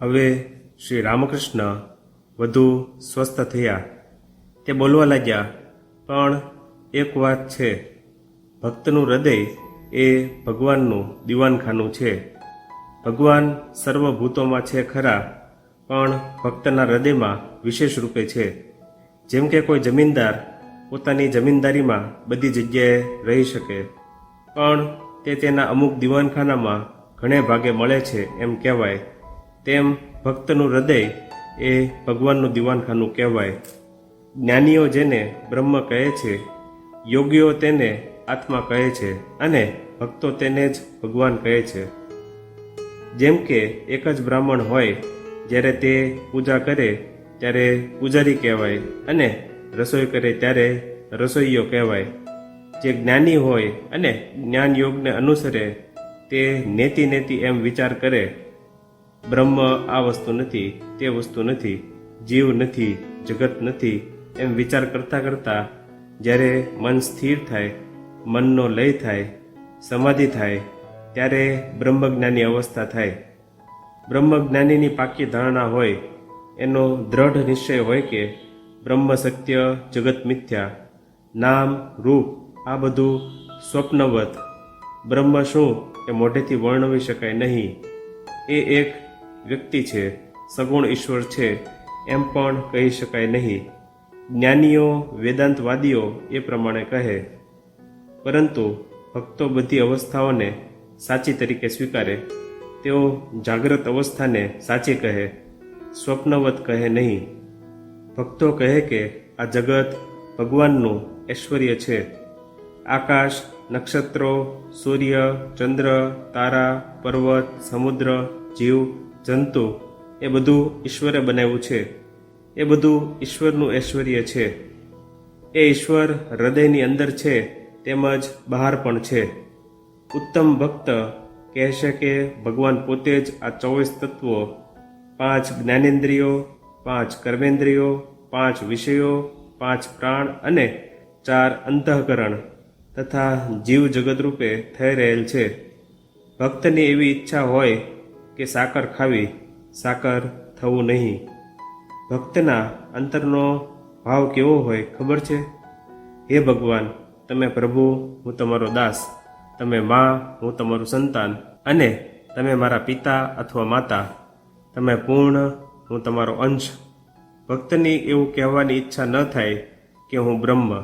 હવે શ્રી રામકૃષ્ણ વધુ સ્વસ્થ થયા. તે બોલવા લાગ્યા, પણ એક વાત છે. ભક્તનું હૃદય એ ભગવાનનું દીવાનખાનું છે. ભગવાન સર્વભૂતોમાં છે ખરા, પણ ભક્તના હૃદયમાં વિશેષ રૂપે છે. જેમ કે કોઈ જમીનદાર પોતાની જમીનદારીમાં બધી જગ્યાએ રહી શકે, પણ તે તેના અમુક દીવાનખાનામાં ઘણે ભાગે મળે છે એમ કહેવાય. તેમ ભક્તનું હૃદય એ ભગવાનનું દીવાનખાનું કહેવાય. જ્ઞાનીઓ જેને બ્રહ્મ કહે છે, યોગીઓ તેને આત્મા કહે છે અને ભક્તો તેને જ ભગવાન કહે છે. જેમ કે એક જ બ્રાહ્મણ હોય, જ્યારે તે પૂજા કરે ત્યારે પૂજારી કહેવાય અને રસોઈ કરે ત્યારે રસોઈયો કહેવાય. જે જ્ઞાની હોય અને જ્ઞાન યોગને અનુસરે, તે નેતિ નેતિ એમ વિચાર કરે બ્રહ્મ આ વસ્તુ નથી, તે વસ્તુ નથી, જીવ નથી, જગત નથી એમ વિચાર કરતાં કરતાં જ્યારે મન સ્થિર થાય, મનનો લય થાય, સમાધિ થાય, ત્યારે બ્રહ્મજ્ઞાની અવસ્થા થાય. બ્રહ્મજ્ઞાનીની પાકી ધારણા હોય, એનો દ્રઢ નિશ્ચય હોય કે બ્રહ્મ સત્ય, જગત મિથ્યા, નામ, રૂપ, આ બધું સ્વપ્નવત. બ્રહ્મ શું એ મોઢેથી વર્ણવી શકાય નહીં. એ એક વ્યક્તિ છે, સગુણ ઈશ્વર છે, એમ પણ કહી શકાય નહીં. જ્ઞાનીઓ, વેદાંતવાદીઓ એ પ્રમાણે કહે. પરંતુ ભક્તો બધી અવસ્થાઓને સાચી તરીકે સ્વીકારે. તેઓ જાગ્રત અવસ્થાને સાચી કહે, સ્વપ્નવત કહે નહીં. ભક્તો કહે કે આ જગત ભગવાનનું ઐશ્વર્ય છે. આકાશ, નક્ષત્રો, સૂર્ય, ચંદ્ર, તારા, પર્વત, સમુદ્ર જીવ, જંતુ, એ બધું ઈશ્વરે બનાવ્યું છે. એ બધું ઈશ્વરનું ઐશ્વર્ય છે. એ ઈશ્વર હૃદયની અંદર છે, તેમજ બહાર પણ છે. ઉત્તમ ભક્ત કહેશે કે ભગવાન પોતે જ આ ચોવીસ તત્વો, પાંચ જ્ઞાનેન્દ્રિયો, પાંચ કર્મેન્દ્રિયો, પાંચ વિષયો, પાંચ પ્રાણ અને ચાર અંતઃકરણ તથા જીવ જગત રૂપે થઈ રહેલ છે. ભક્તની એવી ઈચ્છા હોય કે સાકર ખાવી, સાકર થવું નહીં. ભક્તના અંતરનો ભાવ કેવો હોય ખબર છે? હે ભગવાન, તમે પ્રભુ, હું તમારો દાસ. તમે મા, હું તમારું સંતાન. અને તમે મારા પિતા અથવા માતા. તમે પૂર્ણ, હું તમારો અંશ. ભક્તની એવું કહેવાની ઈચ્છા ન થાય કે હું બ્રહ્મ.